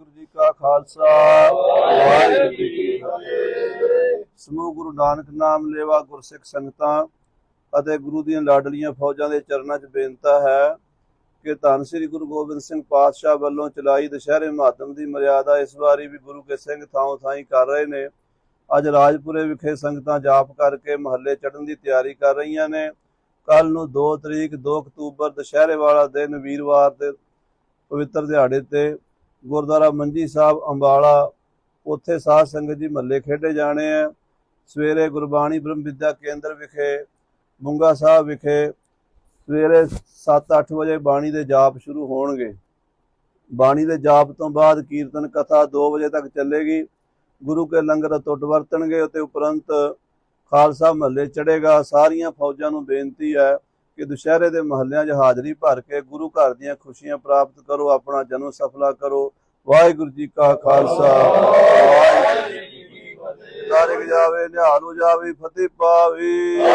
ਵਾਹਿਗੁਰੂ ਜੀ ਕਾ ਖਾਲਸਾ। ਵਾਹਿਗੁਰੂ ਜੀ ਕੀ ਫਤਿਹ। ਸਮੂਹ ਗੁਰੂ ਨਾਨਕ ਨਾਮ ਲੇਵਾ ਗੁਰਸਿੱਖ ਸੰਗਤਾਂ ਅਤੇ ਗੁਰੂ ਦੀਆਂ ਲਾਡਲੀਆਂ ਫੌਜਾਂ ਦੇ ਚਰਨਾਂ 'ਚ ਬੇਨਤਾ ਹੈ ਕਿ ਧੰਨ ਸ੍ਰੀ ਗੁਰੂ ਗੋਬਿੰਦ ਸਿੰਘ ਪਾਤਸ਼ਾਹ ਵੱਲੋਂ ਚਲਾਈ ਦੁਸ਼ਹਿਰੇ ਮਾਤਮ ਦੀ ਮਰਿਆਦਾ ਇਸ ਵਾਰੀ ਵੀ ਗੁਰੂ ਕੇ ਸਿੰਘ ਥਾਂ ਥਾਈ ਕਰ ਰਹੇ ਨੇ। ਅੱਜ ਰਾਜਪੁਰੇ ਵਿਖੇ ਸੰਗਤਾਂ ਜਾਪ ਕਰਕੇ ਮਹੱਲੇ ਚੜਨ ਦੀ ਤਿਆਰੀ ਕਰ ਰਹੀਆਂ ਨੇ। ਕੱਲ ਨੂੰ 2 ਤਰੀਕ 2 ਅਕਤੂਬਰ ਦੁਸ਼ਹਿਰੇ ਵਾਲਾ ਦਿਨ ਵੀਰਵਾਰ ਦੇ ਪਵਿੱਤਰ ਦਿਹਾੜੇ ਤੇ ਗੁਰਦੁਆਰਾ ਮੰਜੀ ਸਾਹਿਬ, ਅੰਬਾਲਾ, ਉੱਥੇ ਸਾਧ ਸੰਗਤ ਜੀ ਮਹੱਲੇ ਖੇਡੇ ਜਾਣੇ ਆ। ਸਵੇਰੇ ਗੁਰਬਾਣੀ ਬ੍ਰਹਮ ਵਿਦਿਆ ਕੇਂਦਰ ਵਿਖੇ ਬੁੰਗਾ ਸਾਹਿਬ ਵਿਖੇ ਸਵੇਰੇ 7-8 ਵਜੇ ਬਾਣੀ ਦੇ ਜਾਪ ਸ਼ੁਰੂ ਹੋਣਗੇ। ਬਾਣੀ ਦੇ ਜਾਪ ਤੋਂ ਬਾਅਦ ਕੀਰਤਨ ਕਥਾ 2 ਵਜੇ ਤੱਕ ਚੱਲੇਗੀ। ਗੁਰੂ ਕੇ ਲੰਗਰ ਟੁੱਟ ਵਰਤਣਗੇ ਅਤੇ ਉਪਰੰਤ ਖਾਲਸਾ ਮਹੱਲੇ ਚੜੇਗਾ ਸਾਰੀਆਂ ਫੌਜਾਂ ਨੂੰ ਬੇਨਤੀ ਹੈ ਕਿ ਦੁਸ਼ਹਿਰੇ ਦੇ ਮਹੱਲਿਆਂ 'ਚ ਹਾਜ਼ਰੀ ਭਰ ਕੇ ਗੁਰੂ ਘਰ ਦੀਆਂ ਖੁਸ਼ੀਆਂ ਪ੍ਰਾਪਤ ਕਰੋ ਆਪਣਾ ਜਨਮ ਸਫਲਾ ਕਰੋ। ਵਾਹਿਗੁਰੂ ਜੀ ਕਾ ਖਾਲਸਾ। ਵਾਹਿਗੁਰੂ ਜੀ ਕੀ ਫਤਿਹ। ਤਾਰਿਕ ਜਾਵੇ ਨਿਹਾਲ ਹੋ ਜਾਵੇ ਫਤਿਹ ਪਾਵੇ।